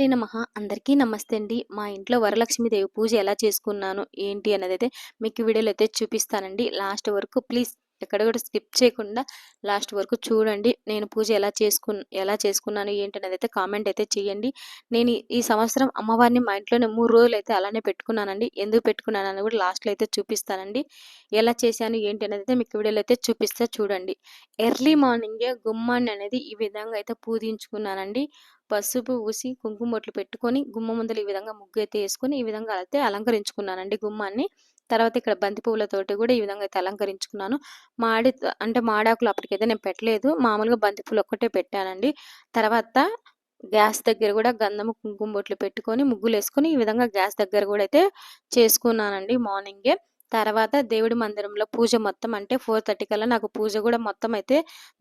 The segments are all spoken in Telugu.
శ్రీ నమ. అందరికీ నమస్తే అండి. మా ఇంట్లో వరలక్ష్మీదేవి పూజ ఎలా చేసుకున్నాను ఏంటి అన్నది అయితే మీకు వీడియోలో అయితే చూపిస్తానండి. లాస్ట్ వరకు ప్లీజ్ ఎక్కడ కూడా స్కిప్ చేయకుండా లాస్ట్ వరకు చూడండి. నేను పూజ ఎలా చేసుకు ఎలా చేసుకున్నాను ఏంటి అనేది అయితే కామెంట్ అయితే చేయండి. నేను ఈ- సంవత్సరం అమ్మవారిని మా ఇంట్లోనే మూడు రోజులు అయితే అలానే పెట్టుకున్నానండి. ఎందుకు పెట్టుకున్నాను అని కూడా లాస్ట్లో అయితే చూపిస్తానండి. ఎలా చేశాను ఏంటి అనేది అయితే మీకు వీడియోలో అయితే చూపిస్తే చూడండి. ఎర్లీ మార్నింగే గుమ్మాన్ని అనేది ఈ విధంగా అయితే పూజించుకున్నానండి. పసుపు ఊసి కుంకుమ బొట్లు పెట్టుకొని గుమ్మ ముందలు ఈ విధంగా ముగ్గు అయితే వేసుకొని ఈ విధంగా అయితే అలంకరించుకున్నానండి గుమ్మాన్ని. తర్వాత ఇక్కడ బంతి పువ్వులతోటి కూడా ఈ విధంగా అయితే అలంకరించుకున్నాను. మాడి అంటే మాడాకులు అప్పటికైతే నేను పెట్టలేదు. మామూలుగా బంతి పూలు ఒక్కటే పెట్టానండి. తర్వాత గ్యాస్ దగ్గర కూడా గంధము కుంకుమ బొట్లు పెట్టుకొని ముగ్గులు వేసుకొని ఈ విధంగా గ్యాస్ దగ్గర కూడా అయితే చేసుకున్నానండి మార్నింగే. తర్వాత దేవుడి మందిరంలో పూజ మొత్తం అంటే ఫోర్ థర్టీ కల్లా నాకు పూజ కూడా మొత్తం అయితే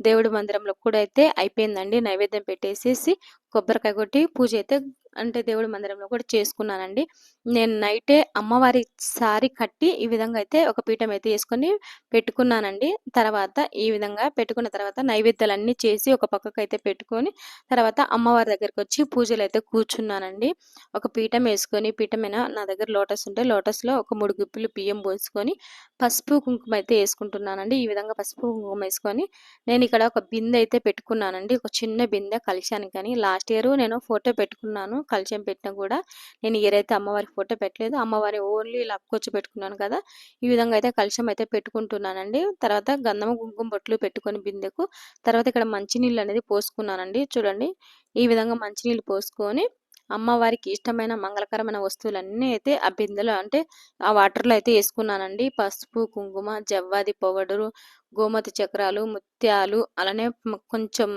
దేవుడి మందిరంలో కూడా అయితే అయిపోయిందండి. నైవేద్యం పెట్టేసేసి కొబ్బరికాయ కొట్టి పూజ అయితే అంటే దేవుడి మందిరంలో కూడా చేసుకున్నానండి. నేను నైటే అమ్మవారి సారీ కట్టి ఈ విధంగా అయితే ఒక పీఠం అయితే వేసుకొని పెట్టుకున్నానండి. తర్వాత ఈ విధంగా పెట్టుకున్న తర్వాత నైవేద్యాలన్నీ చేసి ఒక పక్కకు అయితే పెట్టుకొని తర్వాత అమ్మవారి దగ్గరికి వచ్చి పూజలు అయితే కూర్చున్నానండి. ఒక పీఠం వేసుకొని పీఠం నా దగ్గర లోటస్ ఉంటే లోటస్లో ఒక మూడు గుప్పిలు బియ్యం పోసుకొని పసుపు కుంకుమ అయితే వేసుకుంటున్నానండి. ఈ విధంగా పసుపు కుంకుమ వేసుకొని నేను ఇక్కడ ఒక బిందె అయితే పెట్టుకున్నానండి. ఒక చిన్న బిందె కలిశాను కానీ లాస్ట్ ఇయర్ నేను ఫోటో పెట్టుకున్నాను కలిశం పెట్టినా కూడా. నేను ఇయర్ అయితే అమ్మవారి ఫోటో పెట్టలేదు. అమ్మవారి ఓన్లీ ఇలా పెట్టుకున్నాను కదా. ఈ విధంగా అయితే కలిసం అయితే పెట్టుకుంటున్నానండి. తర్వాత గంధం కుంకుమ బొట్లు పెట్టుకొని బిందెకు. తర్వాత ఇక్కడ మంచినీళ్ళు అనేది పోసుకున్నానండి. చూడండి. ఈ విధంగా మంచినీళ్ళు పోసుకొని అమ్మవారికి ఇష్టమైన మంగళకరమైన వస్తువులన్నీ అయితే ఆ బిందెలో అంటే ఆ వాటర్లో అయితే వేసుకున్నానండి. పసుపు కుంకుమ జవ్వాది పొగడురు గోమతి చక్రాలు ముత్యాలు అలానే కొంచెం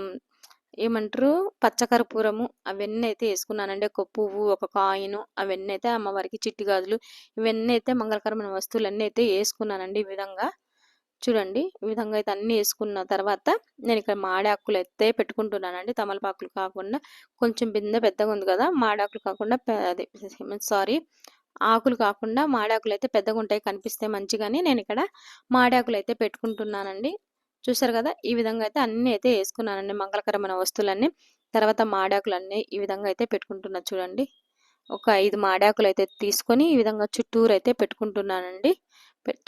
ఏమంటారు? పచ్చకర్పూరము అవన్నీ అయితే వేసుకున్నానండి ఒక పువ్వు ఒక కాయిన్ అవన్నీ అయితే అమ్మవారికి చిట్టి గాజులు ఇవన్నీ అయితే మంగళకరమైన వస్తువులన్నీ అయితే వేసుకున్నానండి ఈ విధంగా. చూడండి ఈ విధంగా అయితే అన్ని వేసుకున్న తర్వాత నేను ఇక్కడ మాడాకులు అయితే పెట్టుకుంటున్నానండి. తమలపాకులు కాకుండా కొంచెం బిందె పెద్దగా ఉంది కదా మాడాకులు కాకుండా అదే సారీ ఆకులు కాకుండా మాడాకులు అయితే పెద్దగా ఉంటాయి కనిపిస్తే మంచిగాని నేను ఇక్కడ మాడాకులు అయితే పెట్టుకుంటున్నానండి. చూసారు కదా? ఈ విధంగా అయితే అన్ని అయితే వేసుకున్నానండి. మంగళకరమైన వస్తువులన్నీ. తర్వాత మాడాకులు అన్ని ఈ విధంగా అయితే పెట్టుకుంటున్నా చూడండి. ఒక ఐదు మాడాకులు అయితే తీసుకొని ఈ విధంగా చుట్టూరు అయితే పెట్టుకుంటున్నానండి.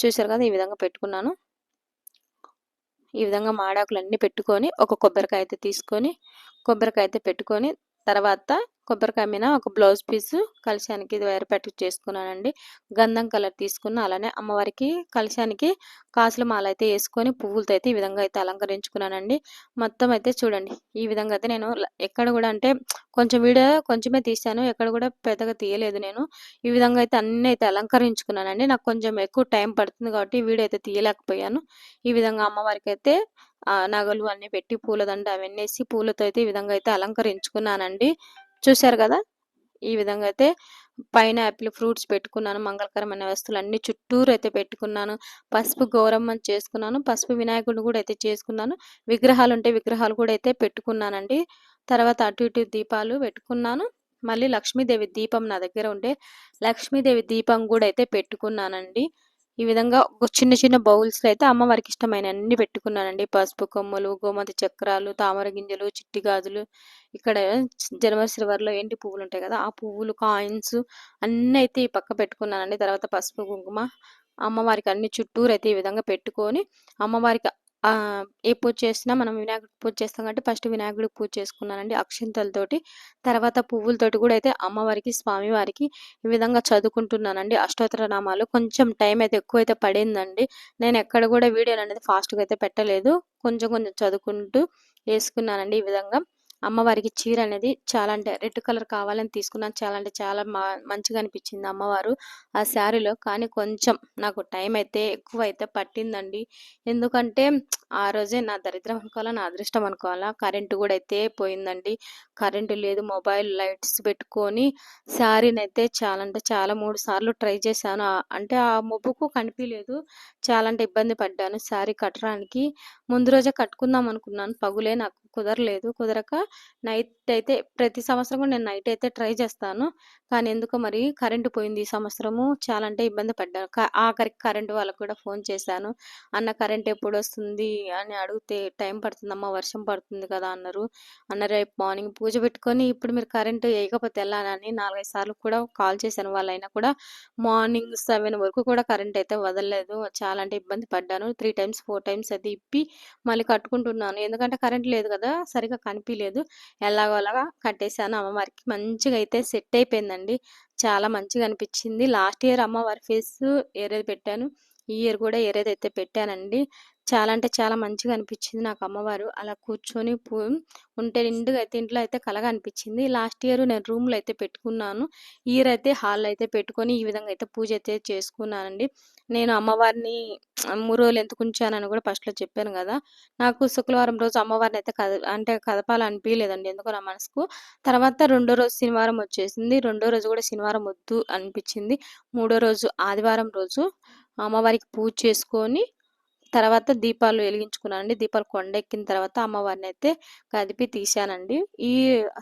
చూసారు కదా? ఈ విధంగా పెట్టుకున్నాను. ఈ విధంగా మాడాకులు అన్ని పెట్టుకొని ఒక కొబ్బరికాయ అయితే తీసుకొని కొబ్బరికాయ అయితే పెట్టుకొని తర్వాత కొబ్బరికాయ మీద ఒక బ్లౌజ్ పీస్ కలశానికి ఇది వైర్ పెట్టి చేసుకున్నానండి. గంధం కలర్ తీసుకున్న అలానే అమ్మవారికి కలశానికి కాసుల మాల అయితే వేసుకొని పువ్వులతో అయితే ఈ విధంగా అయితే అలంకరించుకున్నానండి. మొత్తం అయితే చూడండి ఈ విధంగా అయితే నేను ఎక్కడ కూడా అంటే కొంచెం వీడియో కొంచెమే తీశాను ఎక్కడ కూడా పెద్దగా తీయలేదు నేను. ఈ విధంగా అయితే అన్ని అయితే అలంకరించుకున్నానండి. నాకు కొంచెం ఎక్కువ టైం పడుతుంది కాబట్టి వీడియో అయితే తీయలేకపోయాను. ఈ విధంగా అమ్మవారికి అయితే నగలు అన్నీ పెట్టి పూలదండ అవన్నీ వేసి పూలతో అయితే ఈ విధంగా అయితే అలంకరించుకున్నానండి. చూశారు కదా? ఈ విధంగా అయితే పైన యాపిల్ ఫ్రూట్స్ పెట్టుకున్నాను మంగళకరమైన వస్తువులు అన్ని చుట్టూరు అయితే పెట్టుకున్నాను. పసుపు గౌరమ్మని చేసుకున్నాను పసుపు వినాయకుడిని కూడా అయితే చేసుకున్నాను. విగ్రహాలు ఉంటే విగ్రహాలు కూడా అయితే పెట్టుకున్నానండి. తర్వాత అటు ఇటు దీపాలు పెట్టుకున్నాను. మళ్ళీ లక్ష్మీదేవి దీపం నా దగ్గర ఉంటే లక్ష్మీదేవి దీపం కూడా అయితే పెట్టుకున్నానండి. ఈ విధంగా చిన్న చిన్న బౌల్స్లో అయితే అమ్మవారికి ఇష్టమైన అన్ని పెట్టుకున్నానండి. పసుపు కొమ్మలు గోమతి చక్రాలు తామర గింజలు చిట్టి గాజులు. ఇక్కడ జనవరి సిల్వర్లో ఏంటి పువ్వులు ఉంటాయి కదా ఆ పువ్వులు కాయిన్స్ అన్ని అయితే ఈ పక్క పెట్టుకున్నానండి. తర్వాత పసుపు కుంకుమ. అమ్మవారికి అన్ని చుట్టూరు అయితే ఈ విధంగా పెట్టుకొని అమ్మవారికి ఏ పూజ చేసినా మనం వినాయకుడికి పూజ చేస్తాం కాబట్టి ఫస్ట్ వినాయకుడికి పూజ చేసుకున్నానండి అక్షింతలతోటి. తర్వాత పువ్వులతోటి కూడా అయితే అమ్మవారికి స్వామివారికి ఈ విధంగా చదువుకుంటున్నానండి అష్టోత్తర నామాలు. కొంచెం టైం అయితే ఎక్కువ అయితే పడిందండి. నేను ఎక్కడ కూడా వీడియోలు అనేది ఫాస్ట్గా అయితే పెట్టలేదు. కొంచెం కొంచెం చదువుకుంటూ వేసుకున్నానండి ఈ విధంగా. అమ్మవారికి చీర అనేది చాలా అంటే రెడ్ కలర్ కావాలని తీసుకున్నాను. చాలా అంటే చాలా మా- మంచిగా అనిపించింది అమ్మవారు ఆ శారీలో. కానీ కొంచెం నాకు టైం అయితే ఎక్కువ అయితే పట్టిందండి. ఎందుకంటే ఆ రోజే నా దరిద్రం అనుకోవాలా నా అదృష్టం అనుకోవాలా కరెంటు కూడా అయితే పోయిందండి. కరెంటు లేదు మొబైల్ లైట్స్ పెట్టుకొని శారీని అయితే చాలా అంటే చాలా మూడు సార్లు ట్రై చేశాను. అంటే ఆ మొబ్బుకు కనిపించలేదు చాలా అంటే ఇబ్బంది పడ్డాను. శారీ కట్టడానికి ముందు రోజే కట్టుకుందాం అనుకున్నాను. పగులే నాకు కుదరలేదు. కుదరక నైట్ అయితే ప్రతి సంవత్సరం కూడా నేను నైట్ అయితే ట్రై చేస్తాను. కానీ ఎందుకో మరి కరెంటు పోయింది ఈ సంవత్సరము. చాలా అంటే ఇబ్బంది పడ్డాను. ఆఖరికి కరెంటు వాళ్ళకు కూడా ఫోన్ చేశాను. అన్న కరెంట్ ఎప్పుడు వస్తుంది అని అడిగితే టైం పడుతుందమ్మా వర్షం పడుతుంది కదా అన్నారు. అన్న రేపు మార్నింగ్ పూజ పెట్టుకొని ఇప్పుడు మీరు కరెంటు వేయకపోతే వెళ్ళానని నాలుగైదు సార్లు కూడా కాల్ చేశాను. వాళ్ళైనా కూడా మార్నింగ్ సెవెన్ వరకు కూడా కరెంట్ అయితే వదలలేదు. చాలా అంటే ఇబ్బంది పడ్డాను. త్రీ టైమ్స్ ఫోర్ టైమ్స్ అయితే ఇప్పి మళ్ళీ కట్టుకుంటున్నాను. ఎందుకంటే కరెంట్ లేదు కదా సరిగా కనిపించలేదు ఎలాగో అలాగా కట్టేశాను అమ్మవారికి. మంచిగా అయితే సెట్ అయిపోయిందండి చాలా మంచిగా అనిపించింది లాస్ట్ ఇయర్ అమ్మవారి ఫేస్ ఏరేది పెట్టాను. ఈ ఇయర్ కూడా ఏరేది అయితే పెట్టానండి. చాలా అంటే చాలా మంచిగా అనిపించింది నాకు అమ్మవారు. అలా కూర్చొని పూ ఉంటే నిండుగా అయితే ఇంట్లో అయితే కలగా అనిపించింది. లాస్ట్ ఇయర్ నేను రూమ్లో అయితే పెట్టుకున్నాను. ఇయర్ అయితే హాల్లో అయితే పెట్టుకొని ఈ విధంగా అయితే పూజ అయితే చేసుకున్నానండి. నేను అమ్మవారిని మూడు రోజులు ఎందుకు ఉంచానని కూడా ఫస్ట్లో చెప్పాను కదా. నాకు శుక్రవారం రోజు అమ్మవారిని అయితే కద అంటే కదపాలనిపించలేదండి ఎందుకో నా మనసుకు. తర్వాత రెండో రోజు శనివారం వచ్చేసింది. రెండో రోజు కూడా శనివారం వద్దు అనిపించింది. మూడో రోజు ఆదివారం రోజు అమ్మవారికి పూజ చేసుకొని తర్వాత దీపాలు వెలిగించుకున్నానండి దీపాలు కొండెక్కిన తర్వాత అమ్మవారిని అయితే కదిపి తీశానండి. ఈ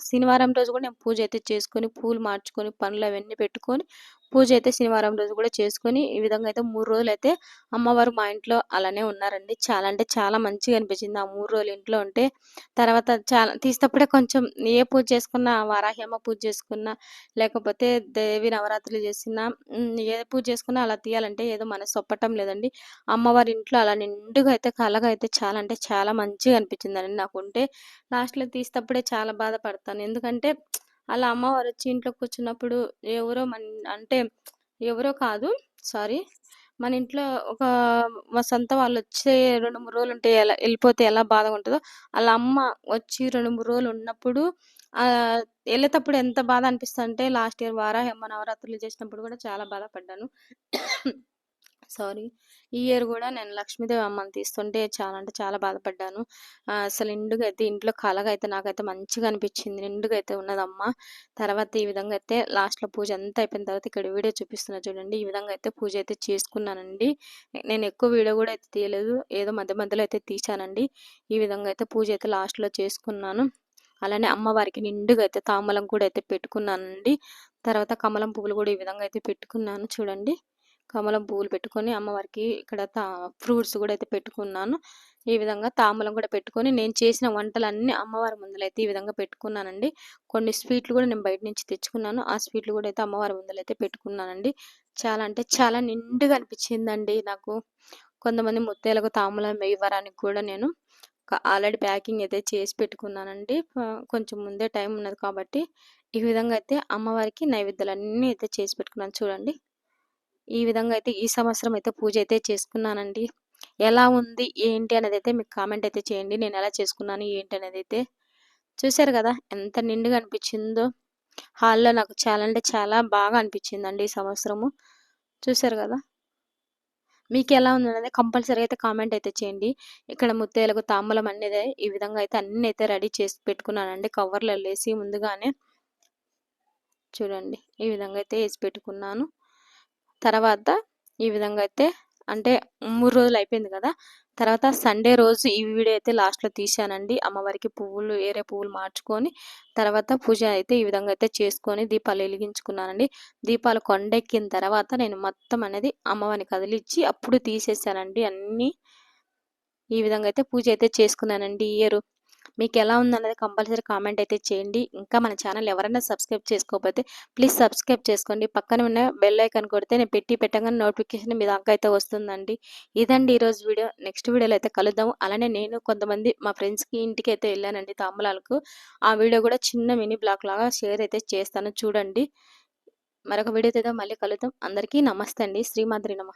శనివారం రోజు కూడా నేను పూజ అయితే చేసుకొని పూలు మార్చుకొని పనులు అవన్నీ పెట్టుకొని పూజ అయితే శనివారం రోజు కూడా చేసుకొని ఈ విధంగా అయితే మూడు రోజులు అయితే అమ్మవారు మా ఇంట్లో అలానే ఉన్నారండి. చాలా అంటే చాలా మంచిగా అనిపించింది. ఆ మూడు రోజులు ఇంట్లో ఉంటే తర్వాత చాలా తీసేటప్పుడే కొంచెం ఏ పూజ చేసుకున్నా వారాహ్యమ్మ పూజ చేసుకున్నా లేకపోతే దేవి నవరాత్రులు చేసినా ఏ పూజ చేసుకున్నా అలా తీయాలంటే ఏదో మనసు ఒప్పటం లేదండి. అమ్మవారి ఇంట్లో అలా నిండుగా అయితే కలగా అయితే చాలా అంటే చాలా మంచిగా అనిపించిందండి. నాకు ఉంటే లాస్ట్లో తీసేటప్పుడే చాలా బాధపడతాను. ఎందుకంటే అలా అమ్మవారు వచ్చి ఇంట్లో కూర్చున్నప్పుడు ఎవరో మన అంటే ఎవరో కాదు సారీ మన ఇంట్లో ఒక మా సొంత వాళ్ళు వచ్చే రెండు మూడు రోజులు ఉంటే ఎలా వెళ్ళిపోతే ఎలా బాధగా ఉంటుందో అలా అమ్మ వచ్చి రెండు మూడు రోజులు ఉన్నప్పుడు ఆ వెళ్ళేటప్పుడు ఎంత బాధ అనిపిస్తుంది అంటే లాస్ట్ ఇయర్ వారాహమ్మ నవరాత్రులు చేసినప్పుడు కూడా చాలా బాధపడ్డాను. సారీ. ఈ ఇయర్ కూడా నేను లక్ష్మీదేవి అమ్మని తీస్తుంటే చాలా అంటే చాలా బాధపడ్డాను. అసలు నిండుగా అయితే ఇంట్లో కలగా అయితే నాకైతే మంచిగా అనిపించింది. నిండుగా అయితే ఉన్నదమ్మ. తర్వాత ఈ విధంగా అయితే లాస్ట్లో పూజ అంతా అయిపోయిన తర్వాత ఇక్కడ వీడియో చూపిస్తున్నా చూడండి. ఈ విధంగా అయితే పూజ అయితే చేసుకున్నానండి. నేను ఎక్కువ వీడియో కూడా అయితే తీయలేదు. ఏదో మధ్య మధ్యలో అయితే తీసానండి ఈ విధంగా అయితే పూజ అయితే లాస్ట్లో చేసుకున్నాను. అలానే అమ్మవారికి నిండుగా అయితే తాంబలం కూడా అయితే పెట్టుకున్నానండి. తర్వాత కమలం పువ్వులు కూడా ఈ విధంగా అయితే పెట్టుకున్నాను చూడండి. కమలం పువ్వులు పెట్టుకొని అమ్మవారికి ఇక్కడ తా ఫ్రూట్స్ కూడా అయితే పెట్టుకున్నాను. ఈ విధంగా తాంబూలం కూడా పెట్టుకొని నేను చేసిన వంటలన్నీ అమ్మవారి ముందలైతే ఈ విధంగా పెట్టుకున్నానండి. కొన్ని స్వీట్లు కూడా నేను బయట నుంచి తెచ్చుకున్నాను. ఆ స్వీట్లు కూడా అయితే అమ్మవారి ముందలైతే పెట్టుకున్నానండి. చాలా అంటే చాలా నిండుగా అనిపించిందండి నాకు. కొంతమంది ముత్తేలకు తాంబూలం ఇవ్వడానికి కూడా నేను ఆల్రెడీ ప్యాకింగ్ అయితే చేసి పెట్టుకున్నానండి. కొంచెం ముందే టైం ఉన్నది కాబట్టి ఈ విధంగా అయితే అమ్మవారికి నైవేద్యాలన్నీ అయితే చేసి పెట్టుకున్నాను. చూడండి. ఈ విధంగా అయితే ఈ సంవత్సరం అయితే పూజ అయితే చేసుకున్నానండి. ఎలా ఉంది? ఏంటి? అనేది అయితే మీకు కామెంట్ అయితే చేయండి. నేను ఎలా చేసుకున్నాను? ఏంటి? అనేది అయితే చూశారు కదా? ఎంత నిండుగా అనిపించిందో. హాల్లో నాకు చాలా అంటే చాలా బాగా అనిపించిందండి ఈ సంవత్సరము. చూశారు కదా? మీకు ఎలా ఉంది? అనేది కంపల్సరీ అయితే కామెంట్ అయితే చేయండి. ఇక్కడ ముత్తేలకు తాంబూలం అనేది ఈ విధంగా అయితే అన్ని అయితే రెడీ చేసి పెట్టుకున్నానండి. కవర్లో వేసి ముందుగానే చూడండి. ఈ విధంగా అయితే వేసి పెట్టుకున్నాను. తర్వాత ఈ విధంగా అయితే అంటే మూడు రోజులు అయిపోయింది కదా తర్వాత సండే రోజు ఈ వీడియో అయితే లాస్ట్లో తీశానండి. అమ్మవారికి పువ్వులు వేరే పువ్వులు మార్చుకొని తర్వాత పూజ అయితే ఈ విధంగా అయితే చేసుకొని దీపాలు వెలిగించుకున్నానండి. దీపాలు కొండెక్కిన తర్వాత నేను మొత్తం అనేది అమ్మవారిని కదిలిచ్చి అప్పుడు తీసేసానండి అన్నీ. ఈ విధంగా అయితే పూజ అయితే చేసుకున్నానండి ఇయర్. మీకు ఎలా ఉందన్నది కంపల్సరీ కామెంట్ అయితే చేయండి. ఇంకా మన ఛానల్ ఎవరైనా సబ్స్క్రైబ్ చేసుకోకపోతే ప్లీజ్ సబ్స్క్రైబ్ చేసుకోండి. పక్కన ఉన్న బెల్ ఐకాన్ కొడితే నేను పెట్టి పెట్టగానే నోటిఫికేషన్ మీ దాకా అయితే వస్తుందండి. ఇదండి ఈరోజు వీడియో. నెక్స్ట్ వీడియోలో అయితే కలుద్దాం. అలానే నేను కొంతమంది మా ఫ్రెండ్స్కి ఇంటికి అయితే వెళ్ళానండి తాంబూలాలకు. ఆ వీడియో కూడా చిన్న మినీ బ్లాగ్ లాగా షేర్ అయితే చేస్తాను చూడండి. మరొక వీడియోతో అయితే మళ్ళీ కలుద్దాం. అందరికీ నమస్తే అండి. శ్రీమాద్రి నమ.